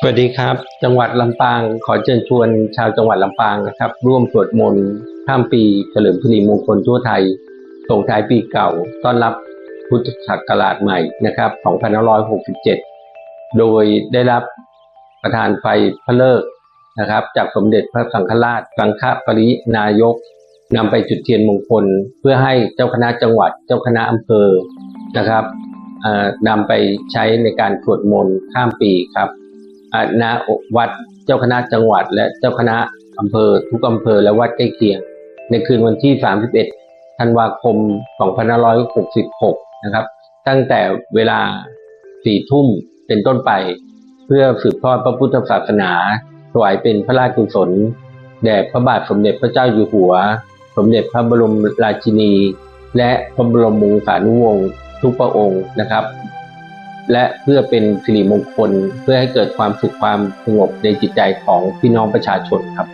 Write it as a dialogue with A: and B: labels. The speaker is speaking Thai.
A: สวัสดีครับ จังหวัดลำปางขอเชิญชวนชาวจังหวัดลำปางนะครับ ร่วมสวดมนต์ข้ามปีเฉลิมพระมงคลทั่วไทย ส่งท้ายปีเก่าต้อนรับพุทธศักราชใหม่นะครับ2567 โดยได้รับประธานไฟพระเลิกนะครับ จากสมเด็จพระสังฆราชสังฆปรินายกนำไปจุดเทียนมงคล เพื่อให้เจ้าคณะจังหวัดเจ้าคณะอำเภอนะครับนำไปใช้ในการสวดมนต์ข้ามปีครับ ณวัดเจ้าคณะจังหวัด และเจ้าคณะอำเภอทุกอำเภอและวัดใกล้เคียง ในคืนวันที่ 31 ธันวาคม 2566 นะครับ ตั้งแต่เวลา 4 ทุ่มเป็นต้นไป เพื่อสืบทอดพระพุทธศาสนา ถวายเป็นพระราชกุศล แด่พระบาทสมเด็จพระเจ้าอยู่หัว สมเด็จพระบรมราชินี และพระบรมวงศานุวงศ์ทุกพระองค์นะครับ และเพื่อเป็นสิริมงคล เพื่อให้เกิดความสุขความสงบในจิตใจของพี่น้องประชาชนครับ